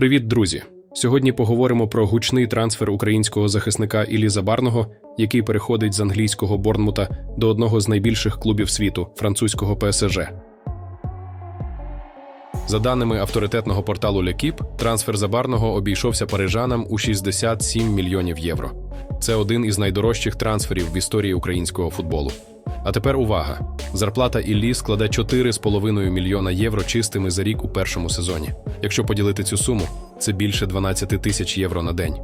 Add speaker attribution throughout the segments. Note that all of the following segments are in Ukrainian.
Speaker 1: Привіт, друзі! Сьогодні поговоримо про гучний трансфер українського захисника Іллі Забарного, який переходить з англійського Борнмута до одного з найбільших клубів світу французького ПСЖ. За даними авторитетного порталу Лекіп, трансфер Забарного обійшовся парижанам у 67 мільйонів євро. Це один із найдорожчих трансферів в історії українського футболу. А тепер увага: зарплата Іллі складе 4,5 мільйона євро чистими за рік у першому сезоні. Якщо поділити цю суму, це більше 12 тисяч євро на день.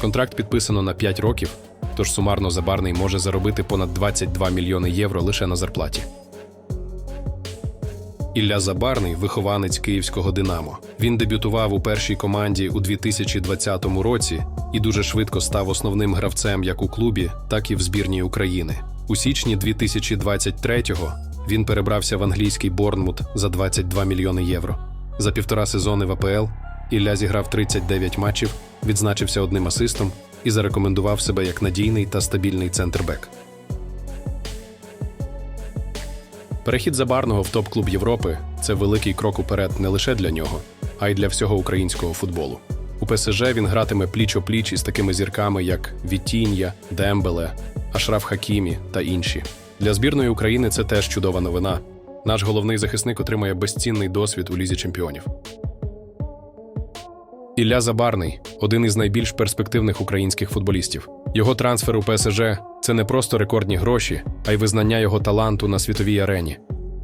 Speaker 1: Контракт підписано на 5 років, тож сумарно Забарний може заробити понад 22 мільйони євро лише на зарплаті. Ілля Забарний вихованець київського Динамо. Він дебютував у першій команді у 2020 році і дуже швидко став основним гравцем як у клубі, так і в збірній України. У січні 2023-го він перебрався в англійський Борнмут за 22 мільйони євро. За півтора сезони в АПЛ Ілля зіграв 39 матчів, відзначився одним асистом і зарекомендував себе як надійний та стабільний центрбек. Перехід Забарного в топ-клуб Європи це великий крок уперед не лише для нього, а й для всього українського футболу. У ПСЖ він гратиме пліч-о-пліч із такими зірками, як Вітінья, Дембеле, Ашраф Хакімі та інші. Для збірної України це теж чудова новина. Наш головний захисник отримає безцінний досвід у лізі чемпіонів. Ілля Забарний один із найбільш перспективних українських футболістів. Його трансфер у ПСЖ це не просто рекордні гроші, а й визнання його таланту на світовій арені.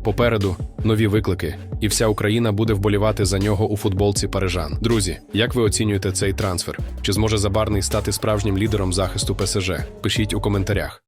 Speaker 1: Попереду нові виклики, і вся Україна буде вболівати за нього у футболці парижан. Друзі, як ви оцінюєте цей трансфер? Чи зможе Забарний стати справжнім лідером захисту ПСЖ? Пишіть у коментарях.